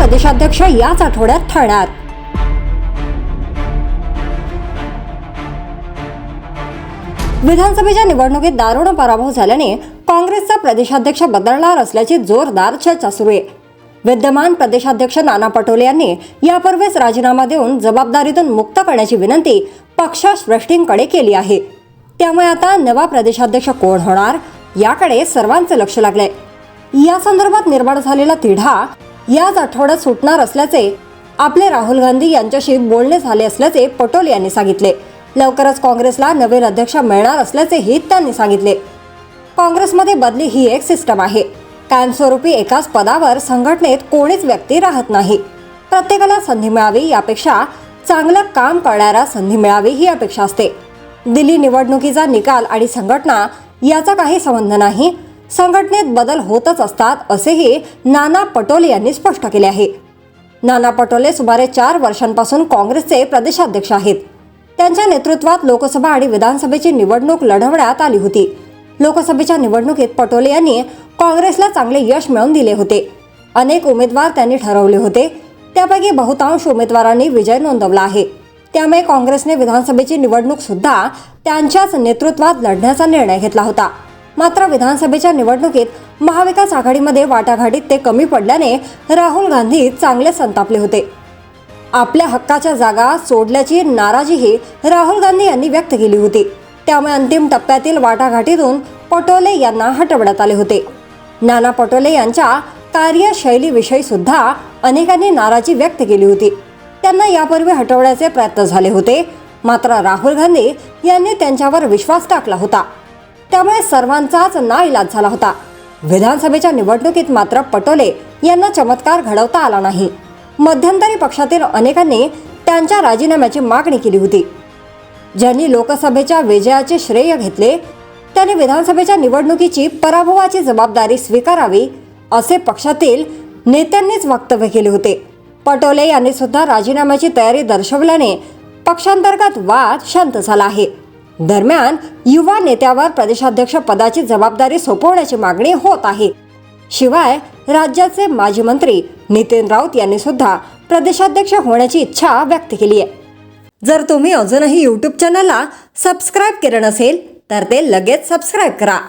प्रदेशाध्यक्ष याच आठवड्यात ठरणार. विधानसभेच्या निवडणुकीत दारुण पराभव झाल्याने काँग्रेसचा प्रदेशाध्यक्ष बदलणार असल्याची जोरदार चर्चा सुरू आहे. विद्यमान प्रदेशाध्यक्ष नाना पटोले यांनी यापूर्वीच राजीनामा देऊन जबाबदारीतून मुक्त करण्याची विनंती पक्षश्रेष्ठींकडे केली आहे. त्यामुळे आता नवा प्रदेशाध्यक्ष कोण होणार याकडे सर्वांचे लक्ष लागले या संदर्भात निर्माण झालेला तिढा याच आठवड्यात सुटणार असल्याचे आपले राहुल गांधी यांच्याशी बोलणे झाले असल्याचे पटोल यांनी सांगितले. लवकरच काँग्रेसला नवीन अध्यक्ष मिळणार असल्याचेही त्यांनी सांगितले. काँग्रेसमध्ये बदली ही एक सिस्टम आहे. कायमस्वरूपी एकाच पदावर संघटनेत कोणीच व्यक्ती राहत नाही. प्रत्येकाला संधी मिळावी यापेक्षा चांगलं काम करणारा संधी मिळावी ही अपेक्षा असते. दिल्ली निवडणुकीचा निकाल आणि संघटना याचा काही संबंध नाही संघटनेत बदल होतच असतात असेही नाना पटोले यांनी स्पष्ट केले आहे. नाना पटोले सुमारे चार वर्षांपासून काँग्रेसचे प्रदेशाध्यक्ष आहेत. त्यांच्या नेतृत्वात लोकसभा आणि विधानसभेची निवडणूक लढवण्यात आली होती. लोकसभेच्या निवडणुकीत पटोले यांनी काँग्रेसला चांगले यश मिळवून दिले होते. अनेक उमेदवार त्यांनी ठरवले होते. त्यापैकी बहुतांश उमेदवारांनी विजय नोंदवला आहे. त्यामुळे काँग्रेसने विधानसभेची निवडणूक सुद्धा त्यांच्याच नेतृत्वात लढण्याचा निर्णय घेतला होता. मात्र विधानसभेच्या निवडणुकीत महाविकास आघाडीमध्ये वाटाघाटीत ते कमी पडल्याने राहुल गांधी चांगले संतापले होते. आपल्या हक्काच्या जागा सोडल्याची नाराजीही राहुल गांधी यांनी व्यक्त केली होती. त्यामुळे अंतिम टप्प्यातील वाटाघाटीतून पटोले यांना हटवण्यात आले होते. नाना पटोले यांच्या कार्यशैलीविषयी सुद्धा अनेकांनी नाराजी व्यक्त केली होती. त्यांना यापूर्वी हटवण्याचे प्रयत्न झाले होते. मात्र राहुल गांधी यांनी त्यांच्यावर विश्वास टाकला होता. त्यामुळे सर्वांचाच नाईलाज झाला होता. विधानसभेच्या निवडणुकीत मात्र पटोले यांना चमत्कार घडवता आला नाही. मध्यंतरी पक्षातील अनेकांनी त्यांच्या राजीनाम्याची मागणी केली होती. ज्यांनी लोकसभेच्या विजयाचे श्रेय घेतले त्यांनी विधानसभेच्या निवडणुकीची पराभवाची जबाबदारी स्वीकारावी असे पक्षातील नेत्यांनीच वक्तव्य केले होते. पटोले यांनी सुद्धा राजीनाम्याची तयारी दर्शवल्याने पक्षांतर्गत वाद शांत झाला आहे. दरम्यान युवा नेत्यावर प्रदेशाध्यक्ष पदाची जबाबदारी सोपवण्याची मागणी होत आहे. शिवाय राज्याचे माजी मंत्री नितीन राऊत यांनी सुद्धा प्रदेशाध्यक्ष होण्याची इच्छा व्यक्त केली आहे. जर तुम्ही अजूनही यूट्यूब चॅनलला सबस्क्राईब केलं नसेल तर ते लगेच सबस्क्राईब करा.